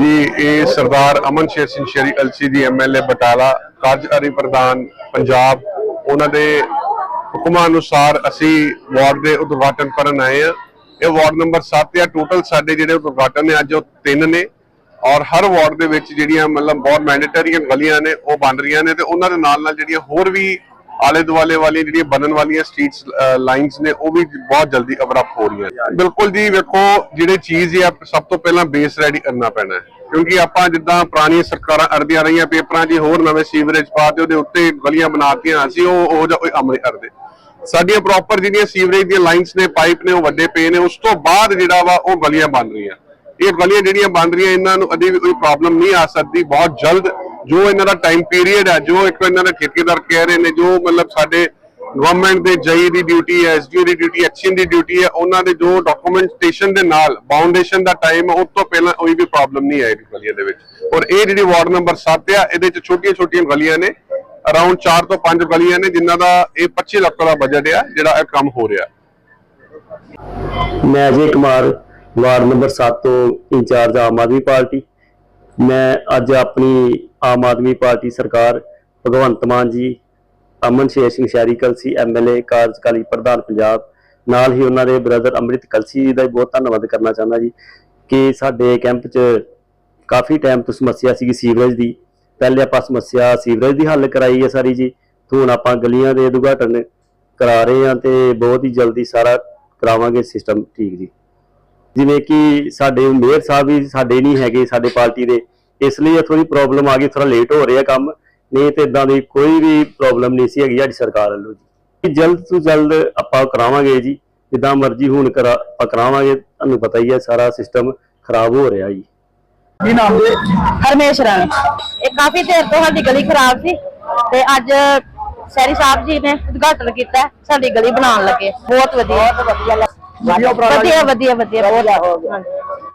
ਜੀ, ਇਹ ਸਰਦਾਰ ਅਮਨ ਸ਼ੇਰ ਸਿੰਘ ਸ਼ੇਰੀ ਅਲਸੀ ਦੀ ਐਮਐਲਏ ਬਟਾਲਾ ਕਾਰਜਕਾਰੀ ਪ੍ਰਧਾਨ, ਪੰਜਾਬ। ਉਹਨਾਂ ਦੇ ਹੁਕਮਾਂ ਅਨੁਸਾਰ ਅਸੀਂ ਵਾਰਡ ਦੇ ਉਦਘਾਟਨ ਕਰਨ ਆਏ ਆ ਇਹ ਵਾਰਡ ਨੰਬਰ 7 ਆ। ਟੋਟਲ ਸਾਡੇ ਜਿਹੜੇ ਉਦਘਾਟਨ ਨੇ, ਅੱਜ ਉਹ ਤਿੰਨ ਨੇ। ਔਰ ਹਰ ਵਾਰਡ ਦੇ ਵਿੱਚ ਜਿਹੜੀਆਂ ਮਤਲਬ ਬਹੁਤ ਮੈਂਡੇਟਰੀਆਂ ਗਲੀਆਂ ਨੇ, ਉਹ ਬਣ ਰਹੀਆਂ ਨੇ ਤੇ ਉਹਨਾਂ ਦੇ ਨਾਲ ਨਾਲ ਜਿਹੜੀਆਂ ਹੋਰ ਵੀ ਆਲੇ ਦੁਆਲੇ ਵਾਲੀਆਂ ਜਿਹੜੀਆਂ ਬਣਨ ਵਾਲੀਆਂ ਸਟਰੀਟਸ ਲਾਈਨਸ ਨੇ, ਉਹ ਵੀ ਬਹੁਤ ਜਲਦੀ ਅਵਰਪ ਹੋ ਰਹੀਆਂ ਬਿਲਕੁਲ ਜੀ, ਵੇਖੋ, ਜਿਹੜੇ ਚੀਜ਼ ਇਹ ਸਭ ਤੋਂ ਪਹਿਲਾਂ ਬੇਸ ਰੈਡੀ ਕਰਨਾ ਪੈਣਾ ਹੈ। ਕਿਉਂਕਿ ਆਪਾਂ ਜਿੱਦਾਂ ਪੁਰਾਣੀਆਂ ਸਰਕਾਰਾਂ ਅਰਦੀਆਂ ਰਹੀਆਂ ਪੇਪਰਾਂ 'ਚ ਹੋਰ ਨਵੇਂ ਸੀਵਰੇਜ ਪਾ ਤੇ ਉਹਦੇ ਉੱਤੇ ਗਲੀਆਂ ਬਣਾਤੀਆਂ ਅਸੀਂ ਉਹ ਉਹ ਜਿਹਾ ਅਮਲ ਕਰਦੇ ਸਾਡੀਆਂ ਪ੍ਰੋਪਰ ਜਿਹੜੀਆਂ ਸੀਵਰੇਜ ਦੀਆਂ ਲਾਈਨਸ ਨੇ ਪਾਈਪ ਨੇ, ਉਹ ਵੱਡੇ ਪਏ ਨੇ, ਉਸ ਤੋਂ ਬਾਅਦ ਜਿਹੜਾ ਵਾ, ਉਹ ਗਲੀਆਂ ਬਣ ਰਹੀਆਂ। ਇਹ ਗਲੀਆਂ ਜਿਹੜੀਆਂ ਬਣ ਰਹੀਆਂ, ਇਹਨਾਂ ਨੂੰ ਅਜੇ ਵੀ ਕੋਈ ਪ੍ਰੋਬਲਮ ਨਹੀਂ ਆ ਸਕਦੀ, ਬਹੁਤ ਜਲਦ ਜੋ ਇਹਨਾਂ ਦਾ ਟਾਈਮ ਪੀਰੀਅਡ ਹੈ, ਜੋ ਇੱਕ ਇਹਨਾਂ ਦਾ ਠੇਕੇਦਾਰ ਕਹਿ ਰਹੇ ਨੇ, ਜੋ ਮਤਲਬ ਸਾਡੇ ਗਵਰਨਮੈਂਟ ਦੇ ਜਈ ਦੀ ਡਿਊਟੀ ਹੈ ਐਸਡੀਓ ਦੀ ਡਿਊਟੀ ਐਕਸ਼ਨ ਦੀ ਡਿਊਟੀ ਹੈ, ਉਹਨਾਂ ਦੇ ਜੋ ਡਾਕੂਮੈਂਟੇਸ਼ਨ ਦੇ ਨਾਲ ਬਾਉਂਡੇਸ਼ਨ ਦਾ ਟਾਈਮ ਉਸ ਤੋਂ ਪਹਿਲਾਂ ਕੋਈ ਵੀ ਪ੍ਰੋਬਲਮ ਨਹੀਂ ਆਏਗੀ ਗਲੀਆਂ ਦੇ ਵਿੱਚ। ਔਰ ਇਹ ਜਿਹੜੀ ਵਾਰਡ ਨੰਬਰ 7 ਆ, ਇਹਦੇ ਚ ਛੋਟੀਆਂ ਛੋਟੀਆਂ ਗਲੀਆਂ ਨੇ ਅਰਾਊਂਡ 4 ਤੋਂ 5 ਗਲੀਆਂ ਨੇ, ਜਿਨ੍ਹਾਂ ਦਾ ਇਹ 25 ਲੱਖ ਦਾ ਬਜਟ ਆ, ਜਿਹੜਾ ਇਹ ਕੰਮ ਹੋ ਰਿਹਾ। ਮੈਂ ਅਜੇ ਕੁਮਾਰ ਵਾਰਡ ਨੰਬਰ 7 ਤੋਂ ਇੰਚਾਰਜ ਆਮ ਆਦਮੀ ਪਾਰਟੀ। ਮੈਂ ਅੱਜ ਆਪਣੀ ਆਮ ਆਦਮੀ ਪਾਰਟੀ ਸਰਕਾਰ ਭਗਵੰਤ ਮਾਨ ਜੀ, ਅਮਨ ਸ਼ੇਰ ਸਿੰਘ ਸ਼ਹਿਰੀ ਕਲਸੀ ਐਮਐਲਏ ਕਾਰਜਕਾਰੀ ਪ੍ਰਧਾਨ ਪੰਜਾਬ, ਨਾਲ ਹੀ ਉਹਨਾਂ ਦੇ ਬ੍ਰਦਰ ਅੰਮ੍ਰਿਤ ਕਲਸੀ ਜੀ ਦਾ ਵੀ ਬਹੁਤ ਧੰਨਵਾਦ ਕਰਨਾ ਚਾਹੁੰਦਾ ਜੀ ਕਿ ਸਾਡੇ ਕੈਂਪ 'ਚ ਕਾਫੀ ਟਾਈਮ ਤੋਂ ਸਮੱਸਿਆ ਸੀਗੀ ਸੀਵਰੇਜ ਦੀ। ਪਹਿਲੇ ਆਪਾਂ ਸਮੱਸਿਆ ਸੀਵਰੇਜ ਦੀ ਹੱਲ ਕਰਾਈ ਹੈ ਸਾਰੀ ਜੀ। ਤੇ ਹੁਣ ਆਪਾਂ ਗਲੀਆਂ ਦੇ ਉਦਘਾਟਨ ਕਰਾ ਰਹੇ ਹਾਂ ਤੇ ਬਹੁਤ ਹੀ ਜਲਦੀ ਸਾਰਾ ਕਰਾਵਾਂਗੇ ਸਿਸਟਮ ਠੀਕ ਜੀ। ਜਿਵੇਂ ਕਿ ਸਾਡੇ ਮੇਅਰ ਸਾਹਿਬ ਵੀ ਸਾਡੇ ਨਹੀਂ ਹੈਗੇ, ਸਾਡੇ ਪਾਰਟੀ ਦੇ ਇਸ ਲਈ ਥੋੜੀ ਪ੍ਰੋਬਲਮ ਆ ਗਈ ਥੋੜਾ ਲੇਟ ਹੋ ਰਿਹਾ ਕੰਮ ਨਹੀਂ ਤੇ ਇਦਾਂ ਦੀ ਕੋਈ ਵੀ ਪ੍ਰੋਬਲਮ ਨਹੀਂ ਸੀ ਹੈਗੀ ਸਾਡੀ ਸਰਕਾਰ ਵੱਲੋਂ ਜੀ। ਕਿ ਜਲਦ ਤੋਂ ਜਲਦ ਆਪਾਂ ਕਰਾਵਾਂਗੇ ਜੀ ਜਿੱਦਾਂ ਮਰਜ਼ੀ ਹੁਣ ਕਰਾ ਆਪਾਂ ਕਰਾਵਾਂਗੇ ਤੁਹਾਨੂੰ ਪਤਾ ਹੀ ਹੈ ਸਾਰਾ ਸਿਸਟਮ ਖਰਾਬ ਹੋ ਰਿਹਾ ਜੀ। ਕੀ ਨਾਮ ਦੇ ਹਰਮੇਸ਼ ਰਾਣੀ। ਇਹ ਕਾਫੀ ਦੇਰ ਤੋਂ ਸਾਡੀ ਗਲੀ ਖਰਾਬ ਸੀ ਤੇ ਅੱਜ ਸੈਰੀ ਸਾਹਿਬ ਜੀ ਨੇ ਉਦਘਾਟਨ ਕੀਤਾ ਸਾਡੀ ਗਲੀ ਬਣਾਉਣ ਲੱਗੇ। ਬਹੁਤ ਵਧੀਆ। ਵਧੀਆ। ਵਧੀਆ ਵਧੀਆ ਵਧੀਆ ਬਹੁਤ।